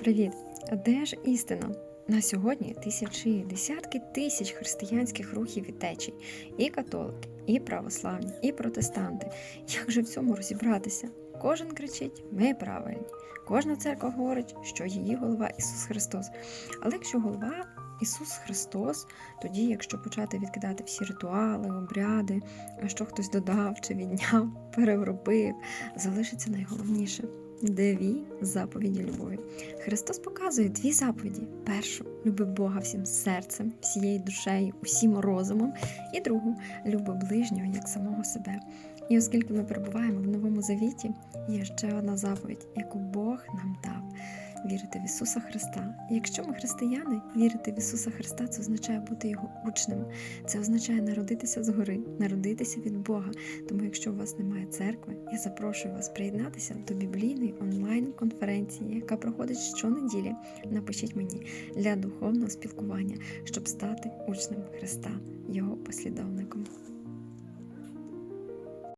Привіт! Де ж істина? На сьогодні тисячі, десятки тисяч християнських рухів і течій, і католики, і православні, і протестанти. Як же в цьому розібратися? Кожен кричить, ми правильні. Кожна церква говорить, що її голова Ісус Христос. Але якщо голова Ісус Христос, тоді, якщо почати відкидати всі ритуали, обряди, що хтось додав чи відняв, переробив, залишиться найголовніше дві заповіді любові. Христос показує дві заповіді: першу люби Бога всім серцем, всією душею, усім розумом, і другу люби ближнього як самого себе. І оскільки ми перебуваємо в новому завіті, є ще одна заповідь, яку Бог нам дав. Вірити в Ісуса Христа. Якщо ми християни, вірити в Ісуса Христа, це означає бути Його учнем. Це означає народитися згори, народитися від Бога. Тому, якщо у вас немає церкви, я запрошую вас приєднатися до біблійної онлайн-конференції, яка проходить щонеділі. Напишіть мені для духовного спілкування, щоб стати учнем Христа, Його послідовником.